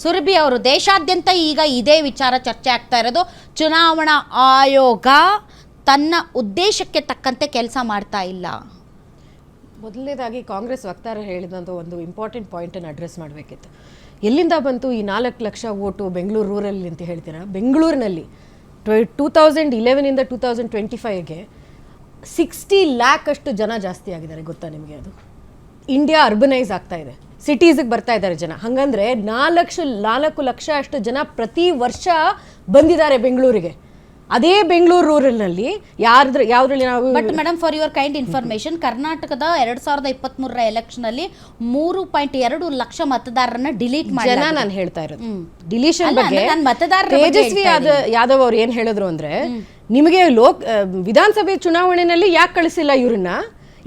ಸುರಭಿ ಅವರು, ದೇಶಾದ್ಯಂತ ಈಗ ಇದೇ ವಿಚಾರ ಚರ್ಚೆ ಆಗ್ತಾ ಇರೋದು. ಚುನಾವಣಾ ಆಯೋಗ ತನ್ನ ಉದ್ದೇಶಕ್ಕೆ ತಕ್ಕಂತೆ ಕೆಲಸ ಮಾಡ್ತಾ ಇಲ್ಲ. ಮೊದಲನೇದಾಗಿ ಕಾಂಗ್ರೆಸ್ ವಕ್ತಾರ ಹೇಳಿದಂಥ ಒಂದು ಇಂಪಾರ್ಟೆಂಟ್ ಪಾಯಿಂಟನ್ನು ಅಡ್ರೆಸ್ ಮಾಡಬೇಕಿತ್ತು. ಎಲ್ಲಿಂದ ಬಂತು ಈ ನಾಲ್ಕು ಲಕ್ಷ ಓಟು ಬೆಂಗಳೂರು ರೂರಲ್ಲಿ ಅಂತ ಹೇಳ್ತೀರಾ? ಬೆಂಗಳೂರಿನಲ್ಲಿ ಟ್ವೆ ಟೂ ತೌಸಂಡ್ ಇಲೆವೆನಿಂದ ಟೂ ತೌಸಂಡ್ ಟ್ವೆಂಟಿ ಫೈವ್ಗೆ ಸಿಕ್ಸ್ಟಿ ಲ್ಯಾಕ್ ಅಷ್ಟು ಜನ ಜಾಸ್ತಿ ಆಗಿದ್ದಾರೆ. ಗೊತ್ತಾ ನಿಮಗೆ ಅದು? ಇಂಡಿಯಾ ಅರ್ಬನೈಸ್ ಆಗ್ತಾ ಇದೆ. ಸಿಟೀಸಿಗೆ ಬರ್ತಾ ಇದ್ದಾರೆ ಜನ. ಹಾಗಂದ್ರೆ ನಾಲ್ಕು ನಾಲ್ಕು ಲಕ್ಷ ಅಷ್ಟು ಜನ ಪ್ರತಿ ವರ್ಷ ಬಂದಿದ್ದಾರೆ ಬೆಂಗಳೂರಿಗೆ. ಅದೇ ಬೆಂಗಳೂರು ರೂರಲ್ನಲ್ಲಿ ಯಾರ್ದ್ರ ಯಾವ್ದ್ರಲ್ಲಿ ನಾವು but madam for your kind information ಕರ್ನಾಟಕದ ಎರಡ್ ಸಾವಿರದ ಇಪ್ಪತ್ತ್ ಮೂರರ ಎಲೆಕ್ಷನ್ ಅಲ್ಲಿ ಮೂರು ಪಾಯಿಂಟ್ ಎರಡು ಲಕ್ಷ ಮತದಾರರನ್ನ ಡಿಲೀಟ್ ಜನ ಮಾಡಿ ನಾನು ಹೇಳ್ತಾ ಇರೋದು. ಡಿಲೀಷನ್ ಬಗ್ಗೆ ಬಗ್ಗೆ ತೇಜಸ್ವಿ ಯಾದವ್ ಅವ್ರು ಏನ್ ಹೇಳಿದ್ರು ಅಂದ್ರೆ ನಿಮಗೆ ಲೋಕ್ ವಿಧಾನಸಭೆ ಚುನಾವಣೆಯಲ್ಲಿ ಯಾಕೆ ಕಳಿಸಿಲ್ಲ ಇವ್ರನ್ನ?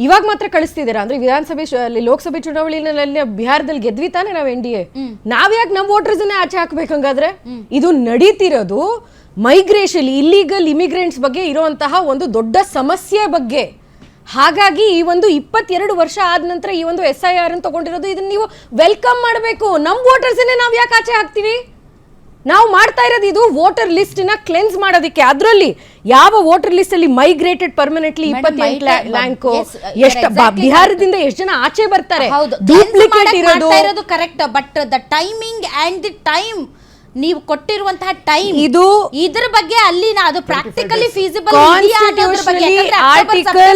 ಇವಾಗ ಮಾತ್ರ ಕಳಿಸ್ತಿದ್ದೀರಾ? ಅಂದ್ರೆ ವಿಧಾನಸಭೆ ಲೋಕಸಭೆ ಚುನಾವಣೆಯಲ್ಲಿ ಬಿಹಾರದಲ್ಲಿ ಗೆದ್ವಿ ತಾನೆ ನಾವ್ ಎನ್ ಡಿ ಎ? ನಾವ್ ಯಾಕೆ ನಮ್ಮ ವೋಟರ್ಸ್ ಆಚೆ ಹಾಕ್ಬೇಕಂಗಾದ್ರೆ? ಇದು ನಡೀತಿರೋದು ಮೈಗ್ರೇಷನ್ ಇಲ್ಲಿಗಲ್ ಇಮಿಗ್ರೆಂಟ್ಸ್ ಬಗ್ಗೆ ಇರುವಂತಹ ಒಂದು ದೊಡ್ಡ ಸಮಸ್ಯೆ ಬಗ್ಗೆ. ಹಾಗಾಗಿ ಈ ಒಂದು ಇಪ್ಪತ್ತೆರಡು ವರ್ಷ ಆದ ನಂತರ ಈ ಒಂದು ಎಸ್ ಐ ಆರ್ ಅನ್ನು ತಗೊಂಡಿರೋದು ಇದನ್ನ ನೀವು ವೆಲ್ಕಮ್ ಮಾಡಬೇಕು. ನಮ್ಮ ವೋಟರ್ಸ್ ನಾವು ಯಾಕೆ ಆಚೆ ಹಾಕ್ತೀವಿ? ನಾವು ಮಾಡ್ತಾ ಇರೋದು ಇದು ವೋಟರ್ ಲಿಸ್ಟ್ನ ಕ್ಲೆನ್ಸ್ ಮಾಡೋದಕ್ಕೆ. ಅದರಲ್ಲಿ ಯಾವ ವೋಟರ್ ಲಿಸ್ಟ್ ಅಲ್ಲಿ ಮೈಗ್ರೇಟೆಡ್ ಪರ್ಮನೆಂಟ್ಲಿ ಇಪ್ಪತ್ತೆಂಟು ಲ್ಯಾಂಕ್ ಎಷ್ಟು ಬಿಹಾರದಿಂದ ಎಷ್ಟು ಜನ ಆಚೆ ಬರ್ತಾರೆ? ಇರೋದು. ಇರೋದು correct but the timing and the time ನೀವು ಕೊಟ್ಟಿರುವಂತಹ ಟೈಮ್ ಇದು ಇದ್ರ ಬಗ್ಗೆ ಅಲ್ಲಿ ಅದು practically feasible article Article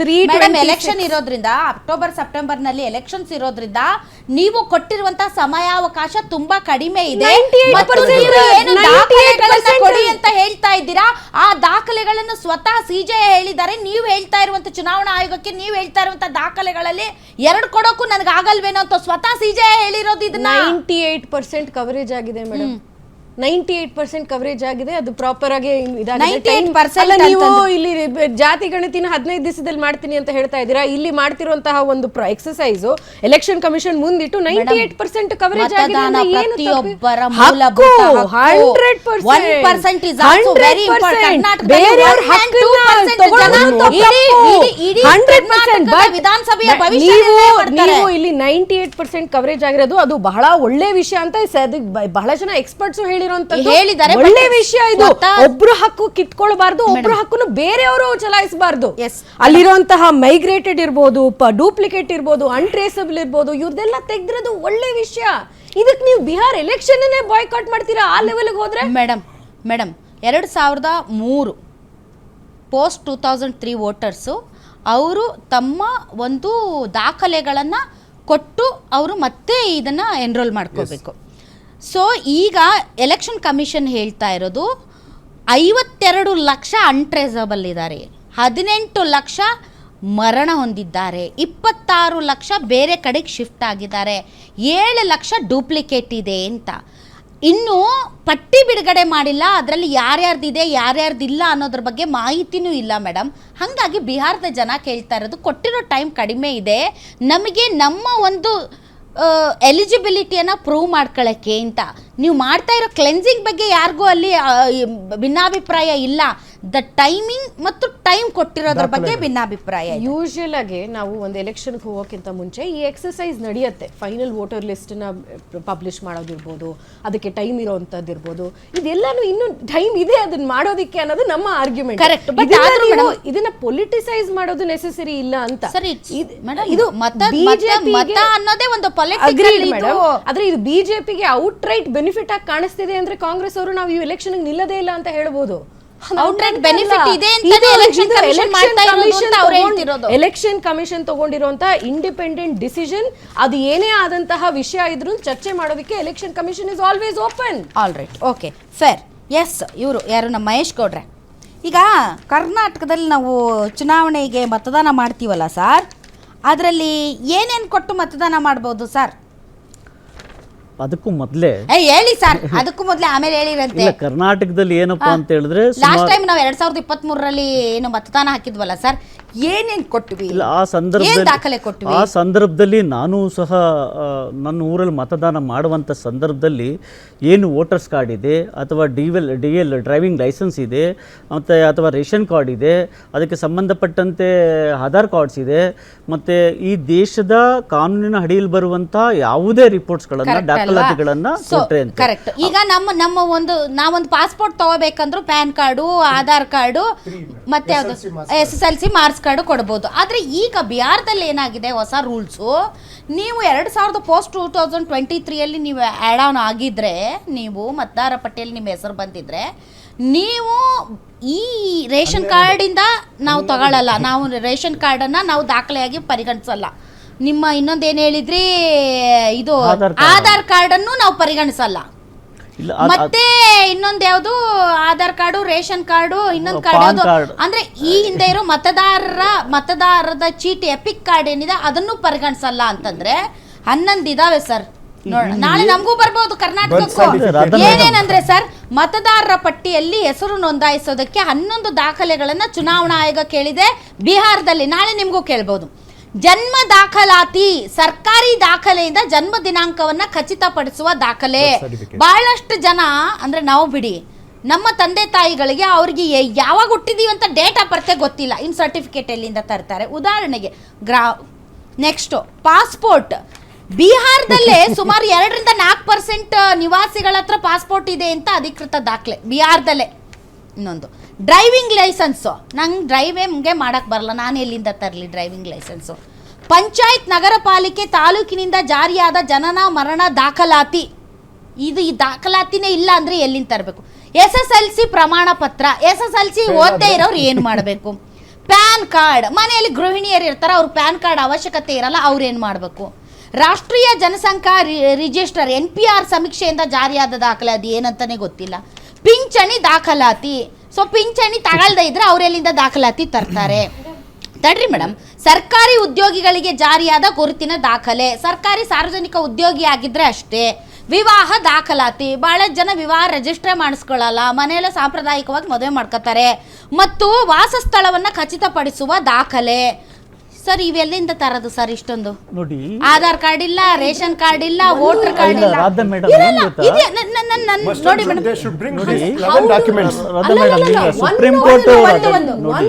326 election ಇರೋದ್ರಿಂದ ಅಕ್ಟೋಬರ್ ಸೆಪ್ಟೆಂಬರ್ನಲ್ಲಿ ಎಲೆಕ್ಷನ್ಸ್ ಇರೋದ್ರಿಂದ ನೀವು ಕೊಟ್ಟಿರುವಂತ ಸಮಯಾವಕಾಶ ತುಂಬಾ ಕಡಿಮೆ ಇದೆ. ಮತ್ತು ನೀವು ಏನು 98% ಕೊಡಿ ಅಂತ ಹೇಳ್ತಾ ಇದ್ದೀರಾ? ಆ ದಾಖಲೆಗಳನ್ನು ಸ್ವತಃ ಸಿಜೆ ಹೇಳಿದ್ದಾರೆ. ನೀವು ಹೇಳ್ತಾ ಇರುವಂತ ಚುನಾವಣಾ ಆಯೋಗಕ್ಕೆ ನೀವು ಹೇಳ್ತಾ ಇರುವಂತ ದಾಖಲೆಗಳಲ್ಲಿ ಎರಡು ಕೊಡೋಕು ನನಗೆ ಆಗಲ್ವೇನೋ ಅಂತ ಸ್ವತಃ ಸಿಜೆ ಹೇಳಿರೋದು ಇದನ್ನ. ನೈಂಟಿ ಏಟ್ ಪರ್ಸೆಂಟ್ ಕವರೇಜ್ ಆಗಿದೆ madam ninety eight percent coverage ಆಗಿದೆ ಅದು ಪ್ರಾಪರ್ ಆಗಿ ಇದಾಗಿದೆ. 98% ಅಲ್ಲ ನೀವು ಇಲ್ಲಿ ಬ- ಜಾತಿ ಗಣತಿನ ಹದಿನೈದು ದಿವಸದಲ್ಲಿ ಮಾಡ್ತೀನಿ ಅಂತ ಹೇಳ್ತಾ ಇದ್ದೀರಾ ಇಲ್ಲಿ ಮಾಡ್ತಿರುವಂತಹ ಒಂದು ಎಕ್ಸಸೈಸ್ ಎಲೆಕ್ಷನ್ ಕಮಿಷನ್ ಮುಂದಿಟ್ಟು ನೈಂಟಿ ಏಟ್ ಪರ್ಸೆಂಟ್ ಕವರೇಜ್ ಮತದಾನ ಪ್ರತಿಯೊಬ್ಬರ? ಮೂಲಭೂತ ಹಕ್ಕು, ಹಕ್ಕು. 100%. 1% is also very important. 100%. ಕರ್ನಾಟಕದಲ್ಲಿ ಬೇರೆಯವ್ರ 1 and ಹಕ್ಕನ್ನ 2% ಜನ ತಪ್ಪು. ಇಡೀ- ಇಡೀ- ಇಡೀ 100% ಕರ್ನಾಟಕದ ವಿಧಾನಸಭೆಯ ಭವಿಷ್ಯ ನೀವು ನಿರ್ಣಯ ಮಾಡ್ತಾರೆ. ನೀವು ಇಲ್ಲಿ ನೈಂಟಿ ಏಟ್ ಪರ್ಸೆಂಟ್ ಕವರೇಜ್ ಆಗಿರೋದು ಅದು ಬಹಳ ಒಳ್ಳೆ ವಿಷಯ ಅಂತ ಸ- ಅದು ಬ- ಬಹಳ ಜನ ಎಕ್ಸ್ಪರ್ಟ್ಸ್ ಹೇಳಿರುವಂತದ್ದು ಒಳ್ಳೆ ವಿಷಯ ಇದು. ಒಬ್ರು ಹಕ್ಕು ಕಿತ್ಕೊಳ್ಬಾರ್ದು ಒಬ್ರು ಹಕ್ಕನ್ನು ಬೇರೆಯವರು ಚಲಾಯಿಸಬಾರ್ದು. ಅಲ್ಲಿರುವಂತಹ ಮೈಗ್ರೇಟೆಡ್ ಇರ್ಬೋದು ಡೂಪ್ಲಿಕೇಟ್ ಇರ್ಬೋದು ಅನ್ಟ್ರೇಸಬಲ್ ಇರ್ಬೋದು ಇವ್ರದೆಲ್ಲ ತೆಗ್ದಿರೋದು ಒಳ್ಳೆ ವಿಷಯ. ಇದಕ್ ನೀವು ಬಿಹಾರ್ ಎಲೆಕ್ಷನ್ ಬಾಯ್ಕಾಟ್ ಮಾಡ್ತೀರಾ? ಆ ಲೆವೆಲ್ಗೆ ಹೋದ್ರೆ? ಮೇಡಮ್ ಮೇಡಮ್ ಎರಡು ಸಾವಿರದ ಮೂರು post two thousand three voters ಅವರು ತಮ್ಮ ಒಂದು ದಾಖಲೆಗಳನ್ನು ಕೊಟ್ಟು ಅವರು ಮತ್ತೆ ಇದನ್ನು ಎನ್ರೋಲ್ ಮಾಡ್ಕೋಬೇಕು. ಸೊ ಈಗ ಎಲೆಕ್ಷನ್ ಕಮಿಷನ್ ಹೇಳ್ತಾ ಇರೋದು ಐವತ್ತೆರಡು ಲಕ್ಷ ಅನ್ಟ್ರೇಸಬಲ್ ಇದ್ದಾರೆ ಹದಿನೆಂಟು ಲಕ್ಷ ಮರಣ ಹೊಂದಿದ್ದಾರೆ. ಇಪ್ಪತ್ತಾರು ಲಕ್ಷ ಬೇರೆ ಕಡೆಗೆ ಶಿಫ್ಟ್ ಆಗಿದ್ದಾರೆ. ಏಳು ಲಕ್ಷ ಡೂಪ್ಲಿಕೇಟ್ ಇದೆ ಅಂತ. ಇನ್ನು ಪಟ್ಟಿ ಬಿಡುಗಡೆ ಮಾಡಿಲ್ಲ, ಅದರಲ್ಲಿ ಯಾರ್ಯಾರ್ದಿದೆ, ಯಾರ್ಯಾರ್ದಿಲ್ಲ ಅನ್ನೋದ್ರ ಬಗ್ಗೆ ಮಾಹಿತಿನೂ ಇಲ್ಲ ಮೇಡಮ್ ಹಾಗಾಗಿ ಬಿಹಾರದ ಜನ ಕೇಳ್ತಾ ಇರೋದು ಕೊಟ್ಟಿರೋ ಟೈಮ್ ಕಡಿಮೆ ಇದೆ. ನಮಗೆ ನಮ್ಮ ಒಂದು ಎಲಿಜಿಬಿಲಿಟಿಯನ್ನು ಪ್ರೂವ್ ಮಾಡ್ಕೊಳ್ಳೋಕ್ಕೆ ಅಂತ. ನೀವು ಮಾಡ್ತಾ ಇರೋ ಕ್ಲೆನ್ಸಿಂಗ್ ಬಗ್ಗೆ ಯಾರಿಗೂ ಅಲ್ಲಿ ಭಿನ್ನಾಭಿಪ್ರಾಯ ಇಲ್ಲ. ದ ಟೈಮಿಂಗ್ ಮತ್ತು ಟೈಮ್ ಕೊಟ್ಟಿರೋದ್ರ ಬಗ್ಗೆ ಭಿನ್ನಾಭಿಪ್ರಾಯ ಇದೆ. ಯೂಶುವಲ್ ಆಗಿ ನಾವು ಒಂದು ಎಲೆಕ್ಷನ್ ಹೋಗೋಕ್ಕಿಂತ ಮುಂಚೆ ಈ ಎಕ್ಸಸೈಸ್ ನಡೆಯುತ್ತೆ. ಫೈನಲ್ ವೋಟರ್ ಲಿಸ್ಟ್ನ ಪಬ್ಲಿಷ್ ಮಾಡೋದಿರ್ಬೋದು ಅದಕ್ಕೆ ಟೈಮ್ ಇರೋವಂಥದ್ದು ಇರ್ಬೋದು. ಇದೆಲ್ಲಾನು ಇನ್ನೂ ಟೈಮ್ ಇದೆ ಅದನ್ನ ಮಾಡೋದಿಕ್ಕೆ ಅನ್ನೋದು ನಮ್ಮ ಆರ್ಗ್ಯುಮೆಂಟ್ ಕರೆಕ್ಟ್ ಇದನ್ನ ಪೊಲಿಟಿಸೈಸ್ ಮಾಡೋದು ನೆಸೆಸರಿ ಇಲ್ಲ ಅಂತ. ಸರಿ ಇದ್- ಮೇಡಮ್ ಇದು ಮತ ಮತ- BJP ಮತ ಅನ್ನೋದೇ ಒಂದು ಪೊಲಿಟಿಕಲ್. ಆದ್ರೆ ಇದು ಬಿಜೆಪಿಗೆ ಔಟ್ ರೈಟ್ ಬೆನಿಫಿಟ್ ಆಗಿ ಕಾಣಿಸ್ತಿದೆ ಅಂದ್ರೆ ಕಾಂಗ್ರೆಸ್ ಅವರು ನಾವು ಈ ಎಲೆಕ್ಷನ್ ನಿಲ್ಲದೇ ಇಲ್ಲ ಅಂತ ಹೇಳ್ಬೋದು. ಎಲೆಕ್ಷನ್ ಕಮಿಷನ್ ತಗೊಂಡಿರುವಂತಹ ಇಂಡಿಪೆಂಡೆಂಟ್ ಡಿಸಿಷನ್ ಅದು ಏನೇ ಆದಂತಹ ವಿಷಯ ಇದ್ರೂ ಚರ್ಚೆ ಮಾಡೋದಕ್ಕೆ election commission is always open all right okay fair yes ಇವರು ಯಾರು ನಮ್ಮ ಮಹೇಶ್ ಗೌಡ್ರೆ. ಈಗ ಕರ್ನಾಟಕದಲ್ಲಿ ನಾವು ಚುನಾವಣೆಗೆ ಮತದಾನ ಮಾಡ್ತೀವಲ್ಲ ಸರ್ ಅದರಲ್ಲಿ ಏನೇನು ಕೊಟ್ಟು ಮತದಾನ ಮಾಡ್ಬೋದು ಸರ್ ಅದಕ್ಕೂ ಮೊದಲೇ ಹೇಳಿ ಸರ್ ಅದಕ್ಕೂ ಮೊದಲೇ ಆಮೇಲೆ ಹೇಳಿರಂತೆ. ಇಲ್ಲ ಕರ್ನಾಟಕದಲ್ಲಿ ಏನಪ್ಪಾ ಅಂತ ಹೇಳಿದ್ರೆ ಲಾಸ್ಟ್ ಟೈಮ್ ನಾವು ಎರಡ್ ಸಾವಿರದ ಇಪ್ಪತ್ತ್ ಮೂರರಲ್ಲಿ ಏನು ಮತದಾನ ಹಾಕಿದ್ವಲ್ಲ ಸರ್ ಏನೇನ್ ಕೊಟ್ವಿ? ಇಲ್ಲ ಆ ಏನ್ ಸಂದರ್ಭದಲ್ಲಿ ದಾಖಲೆ ಕೊಟ್ವಿ? ಆ ಸಂದರ್ಭದಲ್ಲಿ ನಾನು ಸಹ ಆ, ನನ್ನ ಊರಲ್ಲಿ ಮತದಾನ ಮಾಡುವಂತ ಸಂದರ್ಭದಲ್ಲಿ ಏನು ವೋಟರ್ಸ್ ಕಾರ್ಡ್ ಇದೆ ಅಥವಾ D L D L driving licence ಇದೆ ಮತ್ತೆ ಅಥವಾ ರೇಷನ್ ಕಾರ್ಡ್ ಇದೆ ಅದಕ್ಕೆ ಸಂಬಂಧಪಟ್ಟಂತೆ ಆಧಾರ್ ಕಾರ್ಡ್ಸ್ ಇದೆ ಮತ್ತೆ ಈ ದೇಶದ ಕಾನೂನಿನ ಅಡಿಯಲ್ಲಿ ಬರುವಂತ ಯಾವುದೇ ರಿಪೋರ್ಟ್ಸ್ಗಳನ್ನು ದಾಖಲಾತಿಗಳನ್ನು ಕರೆಕ್ಟ್ ಈಗ ನಮ್ಮ ನಮ್ಮ ಒಂದು ನಾವೊಂದು ಪಾಸ್ಪೋರ್ಟ್ ತಗೋಬೇಕಂದ್ರೂ ಪ್ಯಾನ್ ಕಾರ್ಡು ಆಧಾರ್ ಕಾರ್ಡು ಮತ್ತೆ ಯಾವುದು? S S L C marks card ಕೊಡ್ಬೋದು. ಆದ್ರೆ ಈಗ ಬಿಹಾರದಲ್ಲಿ ಏನಾಗಿದೆ ಹೊಸ ರೂಲ್ಸು ನೀವು ಎರಡು ಸಾವಿರದ ಪೋಸ್ಟ್ ಟೂ ತೌಸಂಡ್ ಟ್ವೆಂಟಿ ತ್ರೀಯಲ್ಲಿ ನೀವು ಆ್ಯಡ್ ಆನ್ ಆಗಿದ್ರೆ ನೀವು ಮತದಾರ ಪಟ್ಟಿಯಲ್ಲಿ ನಿಮ್ಮ ಹೆಸರು ಬಂದಿದ್ರೆ ನೀವು ಈ ರೇಷನ್ ಕಾರ್ಡಿಂದ ನಾವು ತಗೊಳ್ಳಲ್ಲ ನಾವು ರೇಷನ್ ಕಾರ್ಡನ್ನು ನಾವು ದಾಖಲೆಯಾಗಿ ಪರಿಗಣಿಸಲ್ಲ. ನಿಮ್ಮ ಇನ್ನೊಂದು ಏನು ಹೇಳಿದ್ರಿ? ಇದು ಆಧಾರ್ ಕಾರ್ಡ್. ಅನ್ನು ಕಾರ್ಡನ್ನು ನಾವು ಪರಿಗಣಿಸಲ್ಲ. ಇಲ್ಲ ಅದ್- ಅದ್- ಮತ್ತೆ ಇನ್ನೊಂದ್ ಯಾವ್ದು? ಆಧಾರ್ ಕಾರ್ಡು ರೇಷನ್ ಕಾರ್ಡು ಇನ್ನೊಂದ್ ಕಾರ್ಡ್ ಪಾನ್ ಯಾವ್ದು? ಕಾರ್ಡ್. ಅಂದ್ರೆ ಈ ಹಿಂದೆ ಇರೋ ಮತದಾರರ ಮತದಾರರ ಚೀಟಿ ಎಪಿಕ್ ಕಾರ್ಡ್ ಏನಿದೆ ಅದನ್ನು ಪರಿಗಣಿಸಲ್ಲ ಅಂತಂದ್ರೆ ಹನ್ನೊಂದು ಇದಾವೆ ಸರ್. ನೋಡ ನಾಳೆ ನಮಗೂ ಬರ್ಬೋದು ಕರ್ನಾಟಕಕ್ಕೂ. ಏನೇನಂದ್ರೆ ಸರ್ ಮತದಾರರ ಪಟ್ಟಿಯಲ್ಲಿ ಹೆಸರು ನೋಂದಾಯಿಸೋದಕ್ಕೆ ಹನ್ನೊಂದು ದಾಖಲೆಗಳನ್ನ ಚುನಾವಣಾ ಆಯೋಗ ಕೇಳಿದೆ. ಬಿಹಾರದಲ್ಲಿ ನಾಳೆ ನಿಮಗೂ ಕೇಳ್ಬೋದು. ಜನ್ಮ ದಾಖಲಾತಿ ಸರ್ಕಾರಿ ದಾಖಲೆಯಿಂದ ಜನ್ಮ ದಿನಾಂಕವನ್ನ ಖಚಿತಪಡಿಸುವ ದಾಖಲೆ. ಬಹಳಷ್ಟು ಜನ ಅಂದ್ರೆ ನಾವು ಬಿಡಿ ನಮ್ಮ ತಂದೆ ತಾಯಿಗಳಿಗೆ ಅವ್ರಿಗೆ ಯಾವಾಗ ಹುಟ್ಟಿದೀವಿ ಅಂತ ಡೇಟ್ ಆಫ್ ಬರ್ತೆ ಗೊತ್ತಿಲ್ಲ. ಇನ್ ಸರ್ಟಿಫಿಕೇಟ್ ಎಲ್ಲಿಂದ ತರ್ತಾರೆ? ಉದಾಹರಣೆಗೆ ಗ್ರಾ ನೆಕ್ಸ್ಟ್ ಪಾಸ್ಪೋರ್ಟ್ ಬಿಹಾರದಲ್ಲೇ ಸುಮಾರು ಎರಡರಿಂದ ನಾಲ್ಕು ಪರ್ಸೆಂಟ್ ನಿವಾಸಿಗಳ ಹತ್ರ ಪಾಸ್ಪೋರ್ಟ್ ಇದೆ ಅಂತ ಅಧಿಕೃತ ದಾಖಲೆ. ಬಿಹಾರದಲ್ಲೇ. ಇನ್ನೊಂದು. ಡ್ರೈವಿಂಗ್ ಲೈಸೆನ್ಸು ನಂಗೆ ಡ್ರೈವಿಂಗ್ಗೆ ಮಾಡೋಕ್ಕೆ ಬರಲ್ಲ. ನಾನು ಎಲ್ಲಿಂದ ತರಲಿ ಡ್ರೈವಿಂಗ್ ಲೈಸೆನ್ಸು ಪಂಚಾಯತ್ ನಗರ ಪಾಲಿಕೆ ತಾಲೂಕಿನಿಂದ ಜಾರಿಯಾದ ಜನನ ಮರಣ ದಾಖಲಾತಿ. ಇದು ಈ ದಾಖಲಾತಿನೇ ಇಲ್ಲ ಅಂದರೆ ಎಲ್ಲಿಂದ ತರಬೇಕು? ಎಸ್ ಎಸ್ ಎಲ್ ಸಿ ಪ್ರಮಾಣ ಪತ್ರ. ಎಸ್ ಎಸ್ ಎಲ್ ಸಿ ಓದದೇ ಇರೋರು ಏನು ಮಾಡಬೇಕು? PAN card. ಮನೆಯಲ್ಲಿ ಗೃಹಿಣಿಯರು ಇರ್ತಾರೆ ಅವ್ರ ಪ್ಯಾನ್ ಕಾರ್ಡ್ ಅವಶ್ಯಕತೆ ಇರಲ್ಲ ಅವ್ರೇನು ಏನು ಮಾಡಬೇಕು? ರಾಷ್ಟ್ರೀಯ ಜನಸಂಖ್ಯಾ ರಿಜಿಸ್ಟರ್ ಎನ್ ಪಿ ಆರ್ ಸಮೀಕ್ಷೆಯಿಂದ ಜಾರಿಯಾದ ದಾಖಲಾತಿ ಅದು ಏನಂತಾನೆ ಗೊತ್ತಿಲ್ಲ. ಪಿಂಚಣಿ ದಾಖಲಾತಿ. ಸೊ ಪಿಂಚಣಿ ತಗೊಳ್ದೇ ಇದ್ರೆ ಅವರೆಲ್ಲಿಂದ ದಾಖಲಾತಿ ತರ್ತಾರೆ? ತಡ್ರಿ ಮೇಡಮ್ ಸರ್ಕಾರಿ ಉದ್ಯೋಗಿಗಳಿಗೆ ಜಾರಿಯಾದ ಗುರುತಿನ ದಾಖಲೆ. ಸರ್ಕಾರಿ ಸಾರ್ವಜನಿಕ ಉದ್ಯೋಗಿ ಆಗಿದ್ರೆ ಅಷ್ಟೇ. ವಿವಾಹ ದಾಖಲಾತಿ. ಬಹಳ ಜನ ವಿವಾಹ ರಿಜಿಸ್ಟರ್ ಮಾಡಿಸ್ಕೊಳ್ಳಲ್ಲ ಮನೆಯಲ್ಲೇ ಸಾಂಪ್ರದಾಯಿಕವಾಗಿ ಮದುವೆ ಮಾಡ್ಕೋತಾರೆ. ಮತ್ತು ವಾಸಸ್ಥಳವನ್ನು ಖಚಿತಪಡಿಸುವ ದಾಖಲೆ. ಸರ್ ಇವೆಲ್ಲಿಂದ ತರೋದು ಸರ್ ಇಷ್ಟೊಂದು? ನೋಡಿ. ಆಧಾರ್ ಕಾರ್ಡ್ ಇಲ್ಲ ರೇಷನ್ ಕಾರ್ಡ್ ಇಲ್ಲ ವೋಟರ್ ಕಾರ್ಡ್ ಇಲ್ಲ, ಇಲ್ಲ ರಾಧಾ ಮೇಡಮ್ ಇರಲ್ಲ. ಏನ್ ಗೊತ್ತಾ? ಇದೆ. ನನ್- ನನ್- ನನ್- ನನ್- ನೋಡಿ ಮೇಡಮ್. they should bring ನೋಡಿ, these 11 documents. ರಾಧಾ ಮೇಡಮ್ ಈಗ ಸುಪ್ರೀಂ ಕೋರ್ಟ್ ನೋಡಿ.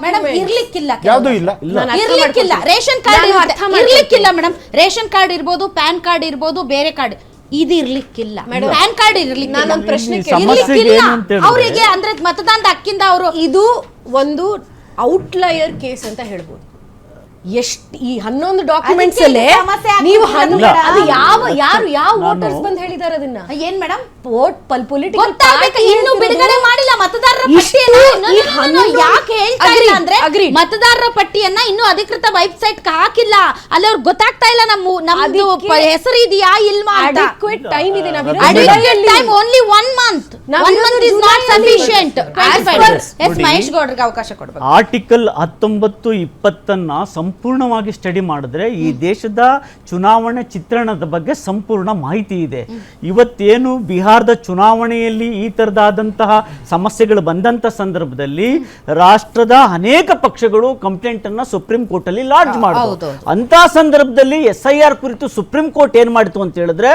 ಮೇಡಮ್ ಇರ್ಲಿಕ್ಕಿಲ್ಲ ಯಾವ್ದು ಇಲ್ಲ ನಾನು ಅರ್ಥ ಇರ್ಲಿಕ್ಕಿಲ್ಲ ಮಾಡ್ಕೊತೀನಿ. ರೇಷನ್ ಕಾರ್ಡ್ ನಾನು ಇರುತ್ತೆ. ಅರ್ಥ ಮಾಡ್ಕೊತೀನಿ. ಇರ್ಲಿಕ್ಕಿಲ್ಲ ಮೇಡಮ್ ರೇಷನ್ ಕಾರ್ಡ್ ಇರ್ಬೋದು ಪ್ಯಾನ್ ಕಾರ್ಡ್ ಇರ್ಬೋದು ಬೇರೆ ಕಾರ್ಡ್. ಇದು ಇರ್ಲಿಕ್ಕಿಲ್ಲ. Madam, ಪ್ಯಾನ್ ಕಾರ್ಡ್ ಇರ್ಲಿಕ್ಕಿಲ್ಲ. ನಾನೊಂದ್ ಪ್ರಶ್ನೆ ಈ ಕೇಳಿ- ಸಮಸ್ಯೆಗೆ ಇರ್ಲಿಕ್ಕಿಲ್ಲ. ಏನು ಅಂತ ಹೇಳಿದ್ರೆ- ಅವರಿಗೆ ಅಂದ್ರೆ ಮತದಾನದ ಹಕ್ಕಿಂದ ಅವರು ಇದು ಒಂದು ಔಟ್ಲಯರ್ ಕೇಸ್ ಅಂತ ಹೇಳ್ಬೋದು. ಎಷ್ಟು ಈ ಹನ್ನೊಂದು ಡಾಕ್ಯುಮೆಂಟ್ಸ್ ಅಲ್ಲೇ ನೀವು. ಅದು ಯಾವ ಯಾರು ಯಾವ ವೋಟರ್ಸ್ ಬಂದು ಹೇಳಿದಾರೆ ಅದನ್ನ? ಏನ್ ಮೇಡಮ್ ವೋಟ್ ಪೊಲಿಟಿಕಲ್ ಗೊತ್ತಾಗ್ಬೇಕು. ಇನ್ನು ಬಿಡುಗಡೆ ಮಾಡಿಲ್ಲ. ಮತದಾರರ ಪಟ್ಟಿಯನ್ನು ಯಾಕೆ ಹೇಳ್ತಾ ಇಲ್ಲ ಅಂದ್ರೆ. ಮತದಾರರ ಪಟ್ಟಿಯನ್ನ ಇನ್ನು ಅಧಿಕೃತ ವೆಬ್ಸೈಟ್ ಹಾಕಿಲ್ಲ. ಅಲ್ಲಿ ಅವ್ರಿಗೆ ಗೊತ್ತಾಗ್ತಾ ಇಲ್ಲ ನಮ್ಮ ನಮ್ದು ಹೆಸರು ಇದೆಯಾ ಇಲ್ವಾ ಅಂತ. ಅಡಿಕ್ವೇಟ್ ಟೈಮ್ ಇದೆ ಟೈಮ್ ನಾವು One ಇರೋದು month. is ಆರ್ಟಿಕಲ್ ಹತ್ತೊಂಬತ್ತು ಇಪ್ಪತ್ತನ್ನ ಸಂಪೂರ್ಣವಾಗಿ ಸ್ಟಡಿ ಮಾಡಿದ್ರೆ ಈ ದೇಶದ ಚುನಾವಣೆ ಚಿತ್ರಣದ ಬಗ್ಗೆ ಸಂಪೂರ್ಣ ಮಾಹಿತಿ ಇದೆ. ಇವತ್ತೇನು ಬಿಹಾರದ ಚುನಾವಣೆಯಲ್ಲಿ ಈ ತರದಾದಂತಹ ಸಮಸ್ಯೆಗಳು ಬಂದಂತ ಸಂದರ್ಭದಲ್ಲಿ ರಾಷ್ಟ್ರದ ಅನೇಕ ಪಕ್ಷಗಳು ಕಂಪ್ಲೇಂಟ್ ಅನ್ನ ಸುಪ್ರೀಂ ಕೋರ್ಟ್ ಅಲ್ಲಿ ಲಾಡ್ಜ್ ಮಾಡಬಹುದು ಅಂತ ಸಂದರ್ಭದಲ್ಲಿ ಎಸ್ ಐ ಆರ್ ಕುರಿತು ಸುಪ್ರೀಂ ಕೋರ್ಟ್ ಏನ್ ಮಾಡಿತು ಅಂತ ಹೇಳಿದ್ರೆ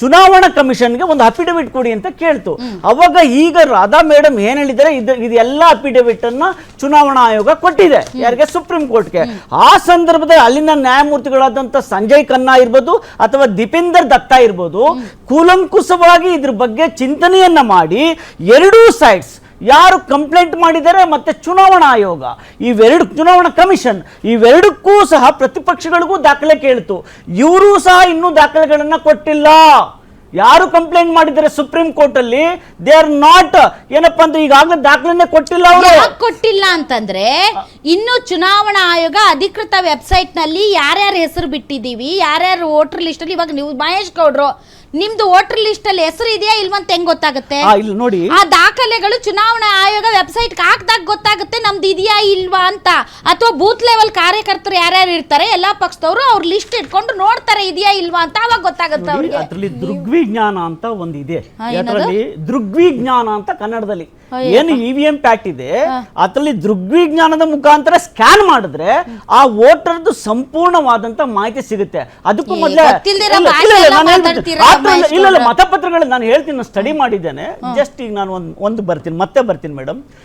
ಚುನಾವಣಾ ಕಮಿಷನ್ಗೆ ಒಂದು ಅಫಿಡವಿಟ್ ಕೊಡಿ ಅಂತ ಕೇಳ್ತು. ಅವಾಗ ಈಗ ರಾಧಾ ಮೇಡಮ್ ಏನ್ ಹೇಳಿದ್ದಾರೆ? ಇದು ಇದೆಲ್ಲ ಅಫಿಡವಿಟ್ ಅನ್ನ ಚುನಾವಣಾ ಆಯೋಗ ಕೊಟ್ಟಿದೆ. ಯಾರಿಗೆ? ಸುಪ್ರೀಂ ಕೋರ್ಟ್ಗೆ. ಆ ಸಂದರ್ಭದಲ್ಲಿ ಅಲ್ಲಿನ ನ್ಯಾಯಮೂರ್ತಿಗಳಾದಂತ ಸಂಜಯ್ ಖನ್ನಾ ಇರ್ಬೋದು ಅಥವಾ ದೀಪೇಂದರ್ ದತ್ತಾ ಇರ್ಬೋದು, ಕೂಲಂಕುಷವಾಗಿ ಇದ್ರ ಬಗ್ಗೆ ಚಿಂತನೆಯನ್ನ ಮಾಡಿ, ಎರಡೂ ಸೈಡ್ಸ್ ಯಾರು ಕಂಪ್ಲೇಂಟ್ ಮಾಡಿದರೆ ಮತ್ತೆ ಚುನಾವಣಾ ಆಯೋಗ ಇವೆರಡು ಚುನಾವಣಾ ಕಮಿಷನ್ ಇವೆರಡಕ್ಕೂ ಸಹ ಪ್ರತಿಪಕ್ಷಗಳಿಗೂ ದಾಖಲೆ ಕೇಳಿತು. ಇವರು ಸಹ ಇನ್ನೂ ದಾಖಲೆಗಳನ್ನ ಕೊಟ್ಟಿಲ್ಲ. ಯಾರು ಕಂಪ್ಲೇಂಟ್ ಮಾಡಿದರೆ ಸುಪ್ರೀಂ ಕೋರ್ಟ್ ಅಲ್ಲಿ ದೇ ಆರ್ ನಾಟ್. ಏನಪ್ಪಾ ಅಂದ್ರೆ ಈಗಾಗಲೇ ದಾಖಲೆ ಕೊಟ್ಟಿಲ್ಲ ಅವರು. ಕೊಟ್ಟಿಲ್ಲ ಅಂತಂದ್ರೆ, ಇನ್ನು ಚುನಾವಣಾ ಆಯೋಗ ಅಧಿಕೃತ ವೆಬ್ಸೈಟ್ನಲ್ಲಿ ಯಾರ್ಯಾರ ಹೆಸರು ಬಿಟ್ಟಿದೀವಿ ಯಾರ್ಯಾರ ವೋಟರ್ ಲಿಸ್ಟ್ ಅಲ್ಲಿ ಇವಾಗ ನೀವು ಮಹೇಶ್ ಗೌಡ್ರು ನಿಮ್ದು ವೋಟರ್ ಲಿಸ್ಟ್ ಅಲ್ಲಿ ಹೆಸರು ಇದೆಯಾ ಇಲ್ವಂತ ಹೆಂಗ್ ಗೊತ್ತಾಗುತ್ತೆ? ಆ, ಇಲ್ಲಿ ನೋಡಿ. ಆ ದಾಖಲೆಗಳು ಚುನಾವಣಾ ಆಯೋಗ ವೆಬ್ಸೈಟ್ ಹಾಕ್ದಾಗ ಗೊತ್ತಾಗುತ್ತೆ ನಮ್ದು ಇದೆಯಾ ಇಲ್ವಾ ಅಂತ. ಅಥವಾ ಬೂತ್ ಲೆವೆಲ್ ಕಾರ್ಯಕರ್ತರು ಯಾರ್ಯಾರು ಇರ್ತಾರೆ ಎಲ್ಲಾ ಪಕ್ಷದವರು ಅವ್ರ ಲಿಸ್ಟ್ ಇಟ್ಕೊಂಡು ನೋಡ್ತಾರೆ ಇದೆಯಾ ಇಲ್ವಾ ಅಂತ ಅವಾಗ ಗೊತ್ತಾಗುತ್ತೆ ನೋಡಿ, ಅವ್ರಿಗೆ. ಅದ್ರಲ್ಲಿ ದೃಗ್ವಿಜ್ಞಾನ ಅಂತ ಒಂದಿದೆ ಹಾ, ಏನದು? ಅದರಲ್ಲಿ ದೃಗ್ವಿಜ್ಞಾನ ಅಂತ ಕನ್ನಡದಲ್ಲಿ. ಏನು ಇವಿಎಂ ವಿ ಎಂ ಪ್ಯಾಟ್ ಇದೆ ಅದರಲ್ಲಿ ದೃಗ್ವಿಜ್ಞಾನದ ಮುಖಾಂತರ ಸ್ಕ್ಯಾನ್ ಮಾಡಿದ್ರೆ ಆ ವೋಟರ್ದು ಸಂಪೂರ್ಣವಾದಂತ ಮಾಹಿತಿ ಸಿಗುತ್ತೆ. ಅದಕ್ಕೂ ಏ, ಮೊದಲೇ ಗೊತ್ತಿಲ್ದಿರೋ ಭಾಷೆ ಎಲ್ಲ ಮಾತಾಡ್ತೀರಾ, ಇಲ್ಲ, ಇಲ್ಲ ಮತಪತ್ರಗಳು ನಾನು ಹೇಳ್ತೀನಿ ನಾನು ಸ್ಟಡಿ ಮಾಡಿದ್ದೇನೆ. ಜಸ್ಟ್ ಈಗ ನಾನು ಒಂದು ಒಂದು ಬರ್ತೀನಿ ಮತ್ತೆ ಬರ್ತೀನಿ ಮೇಡಮ್